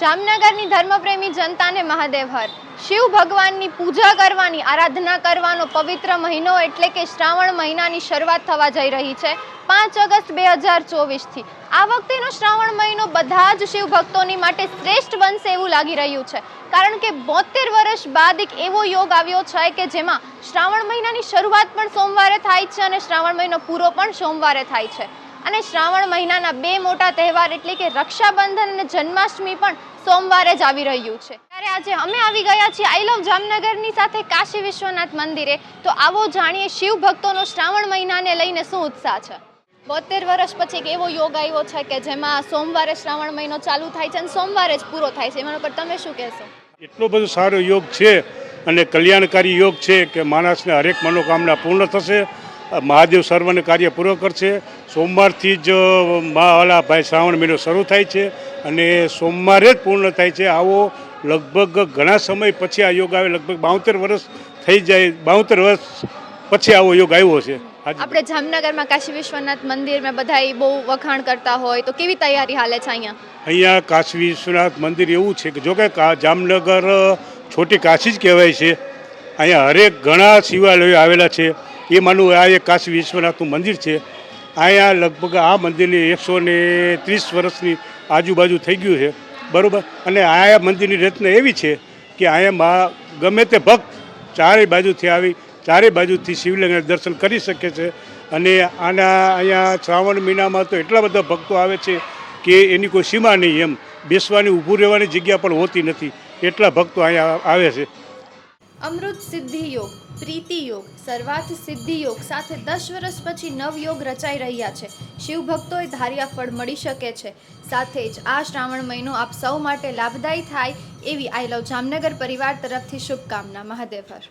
જામનગરની ધર્મપ્રેમી જનતાને મહાદેવ હર. શિવ ભગવાનની પૂજા કરવાની, આરાધના કરવાનો પવિત્ર મહિનો એટલે કે શ્રાવણ મહિનાની શરૂઆત થવા જઈ રહી છે પાંચ ઓગસ્ટ બે હજાર ચોવીસથી. આ વખતેનો શ્રાવણ મહિનો બધા જ શિવ ભક્તોની માટે શ્રેષ્ઠ બનશે એવું લાગી રહ્યું છે. કારણ કે બોતેર વર્ષ બાદ એક એવો યોગ આવ્યો છે કે જેમાં શ્રાવણ મહિનાની શરૂઆત પણ સોમવારે થાય છે અને શ્રાવણ મહિનો પૂરો પણ સોમવારે થાય છે. અને શ્રાવણ મહિનાના બે મોટા તહેવાર એટલે કે રક્ષાબંધન અને જન્માષ્ટમી પણ સોમવારે જ આવી રહ્યું છે. ત્યારે આજે અમે આવી ગયા છીએ આઈ લવ જામનગરની સાથે કાશી વિશ્વનાથ મંદિરે. તો આવો જાણીએ શિવ ભક્તોનો શ્રાવણ મહિનાને લઈને શું ઉત્સાહ છે? બોતેર વર્ષ પછી એક એવો યોગ આવ્યો છે કે જેમાં સોમવારે શ્રાવણ મહિનો ચાલુ થાય છે અને સોમવારે જ પૂરો થાય છે. એના ઉપર તમે શું કહેશો? એટલો બધો સારો યોગ છે અને કલ્યાણકારી યોગ છે કે માણસને હરેક મનોકામના પૂર્ણ થશે મહાદેવ સર્વને કાર્ય પૂરો કરશે. સોમવારથી જ માવાલા ભાઈ શ્રાવણ મહિનો શરૂ થાય છે અને સોમવારે જ પૂર્ણ થાય છે. આવો લગભગ ઘણા સમય પછી આ યોગ આવે લગભગ બાઉતેર વર્ષ થઈ જાય બાઉતેર વર્ષ પછી આવો યોગ આવ્યો છે. આપણે જામનગરમાં કાશી વિશ્વનાથ મંદિરમાં બધા બહુ વખાણ કરતા હોય તો કેવી તૈયારી હાલે છે અહીંયા? અહીંયા કાશી વિશ્વનાથ મંદિર એવું છે કે જોકે કે જામનગર છોટી કાશી જ કહેવાય છે. અહીંયા હરેક ઘણા શિવાલયો આવેલા છે. એ માનું આ એક કાશી વિશ્વનાથનું મંદિર છે. અહીંયા લગભગ આ મંદિરની એકસો ને ત્રીસ વર્ષની આજુબાજુ થઈ ગયું છે. બરાબર? અને આ મંદિરની રચના એવી છે કે અહીંયા મા ગમે તે ભક્ત ચારે બાજુથી આવી ચારે બાજુથી શિવલિંગના દર્શન કરી શકે છે. અને આના અહીંયા શ્રાવણ મહિનામાં તો એટલા બધા ભક્તો આવે છે કે એની કોઈ સીમા નહીં એમ. બેસવાની, ઊભું રહેવાની જગ્યા પણ હોતી નથી. એટલા ભક્તો અહીંયા આવે છે. અમૃત સિદ્ધિ યોગ, પ્રીતિ યોગ, સર્વાર્થ સિદ્ધિ યોગ સાથે દસ વર્ષ પછી નવ યોગ રચાઈ રહ્યા છે. શિવ ભક્તોએ ધાર્યા ફળ મળી શકે છે. સાથે જ આ શ્રાવણ મહિનો આપ સૌ માટે લાભદાયી થાય એવી આઈ લવ જામનગર પરિવાર તરફથી શુભકામના. મહાદેવ હર.